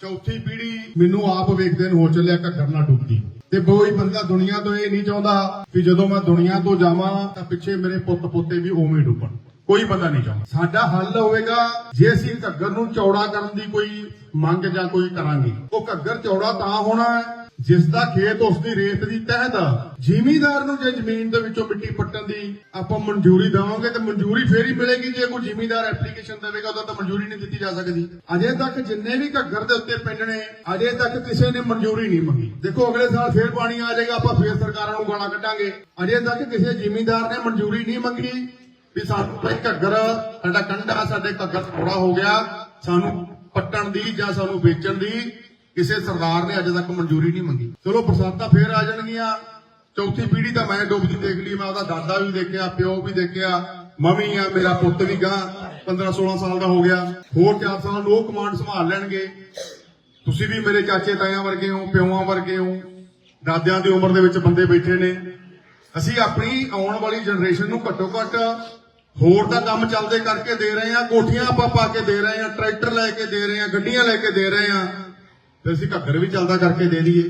ਚੌਥੀ ਪੀੜ੍ਹੀ ਮੈਨੂੰ ਆਪ ਵੇਖਦੇ ਨੂੰ ਹੋ ਚੱਲਿਆ ਘੱਗਰ ਨਾ ਡੁੱਬਦੀ ਤੇ ਕੋਈ ਬੰਦਾ ਦੁਨੀਆ ਤੋਂ ਇਹ ਨਹੀਂ ਚਾਹੁੰਦਾ ਕਿ ਜਦੋਂ ਮੈਂ ਦੁਨੀਆ ਤੋਂ ਜਾਵਾਂ ਤਾਂ ਪਿੱਛੇ ਮੇਰੇ ਪੁੱਤ ਪੋਤੇ ਵੀ ਉਵੇਂ ਡੁੱਬਣ। ਕੋਈ ਬੰਦਾ ਨਹੀਂ ਚਾਹੁੰਦਾ। ਸਾਡਾ ਹੱਲ ਹੋਵੇਗਾ ਜੇ ਅਸੀਂ ਘੱਗਰ ਨੂੰ ਚੌੜਾ ਕਰਨ ਦੀ ਕੋਈ ਮੰਗ ਜਾਂ ਕੋਈ ਕਰਾਂਗੇ। ਉਹ ਘੱਗਰ ਚੌੜਾ ਤਾਂ ਹੋਣਾ ਜਿਸ ਦਾ ਖੇਤ ਉਸ ਦੀ ਰੇਤ ਦੀ ਤਹਿ ਦਾ। ਜ਼ਿਮੀਂਦਾਰ ਨੂੰ ਜੇ ਜ਼ਮੀਨ ਦੇ ਵਿੱਚੋਂ ਮਿੱਟੀ ਪੱਟਣ ਦੀ ਆਪਾਂ ਮਨਜ਼ੂਰੀ ਦੇਵਾਂਗੇ, ਤੇ ਮਨਜ਼ੂਰੀ ਫੇਰ ਹੀ ਮਿਲੇਗੀ। ਜੇ ਕੋਈ ਜ਼ਿਮੀਂਦਾਰ ਐਪਲੀਕੇਸ਼ਨ ਦੇਵੇਗਾ ਉਦੋਂ ਤਾਂ ਮਨਜ਼ੂਰੀ ਨਹੀਂ ਦਿੱਤੀ ਜਾ ਸਕਦੀ। ਅਜੇ ਤੱਕ ਜਿੰਨੇ ਵੀ ਘੱਗਰ ਦੇ ਉੱਤੇ ਪਿੰਡ ਨੇ, ਅਜੇ ਤੱਕ ਕਿਸੇ ਨੇ ਮਨਜ਼ੂਰੀ ਨਹੀਂ ਮੰਗੀ। ਦੇਖੋ, ਅਗਲੇ ਸਾਲ ਫੇਰ ਪਾਣੀ ਆ ਜਾਏਗਾ, ਆਪਾਂ ਫੇਰ ਸਰਕਾਰਾਂ ਨੂੰ ਗਾਲਾਂ ਕੱਢਾਂਗੇ। ਅਜੇ ਤੱਕ ਕਿਸੇ ਜ਼ਿਮੀਂਦਾਰ ਨੇ ਮਨਜ਼ੂਰੀ ਨਹੀਂ ਮੰਗੀ ਵੀ ਸਾਨੂੰ ਭਾਈ ਘੱਗਰ, ਸਾਡਾ ਕੰਡਾ, ਸਾਡੇ ਘੱਗਰ ਥੋੜਾ ਹੋ ਗਿਆ, ਸਾਨੂੰ ਪੱਟਣ ਦੀ ਜਾਂ ਸਾਨੂੰ ਵੇਚਣ ਦੀ। ਕਿਸੇ ਸਰਦਾਰ ਨੇ ਅਜੇ ਤੱਕ ਮਨਜ਼ੂਰੀ ਨਹੀਂ ਮੰਗੀ। ਚਲੋ ਬਰਸਾਤਾਂ ਫੇਰ ਆ ਜਾਣਗੀਆਂ। ਚੌਥੀ ਪੀੜ੍ਹੀ ਤਾਂ ਮੈਂ ਡੋਬਦੀ ਦੇਖ ਲਈ, ਮੈਂ ਉਹਦਾ ਦਾਦਾ ਵੀ ਦੇਖਿਆ, ਪਿਓ ਵੀ ਦੇਖਿਆ। ਮਮੀ ਆ, ਮੇਰਾ ਪੁੱਤ ਵੀ ਗਾਂ 15 16 ਸਾਲ ਦਾ ਹੋ ਗਿਆ। ਹੋਰ 4 ਸਾਲ ਨੂੰ ਉਹ ਕਮਾਂਡ ਸੰਭਾਲ ਲੈਣਗੇ। ਤੁਸੀਂ ਵੀ ਮੇਰੇ ਚਾਚੇ ਤਾਇਆਂ ਵਰਗੇ ਹੋ ਪਿਓਆਂ ਵਰਗੇ ਹੋ। ਦਾਦਿਆਂ ਦੀ ਉਮਰ ਦੇ ਵਿੱਚ ਬੰਦੇ ਬੈਠੇ ਨੇ। ਅਸੀਂ ਆਪਣੀ ਆਉਣ ਵਾਲੀ ਜਨਰੇਸ਼ਨ ਨੂੰ ਘੱਟੋ ਘੱਟ ਹੋਰ ਦਾ ਕੰਮ ਚੱਲਦੇ ਕਰਕੇ ਦੇ ਰਹੇ ਆ ਕੋਠੀਆਂ ਆਪਾਂ ਪਾ ਕੇ ਦੇ ਰਹੇ ਆ ਟਰੈਕਟਰ ਲੈ ਕੇ ਦੇ ਰਹੇ ਆ ਗੱਡੀਆਂ ਲੈ ਕੇ ਦੇ ਰਹੇ ਆ ਤੇ ਅਸੀਂ ਘੱਗਰ ਵੀ ਚੱਲਦਾ ਕਰਕੇ ਦੇ ਦਈਏ।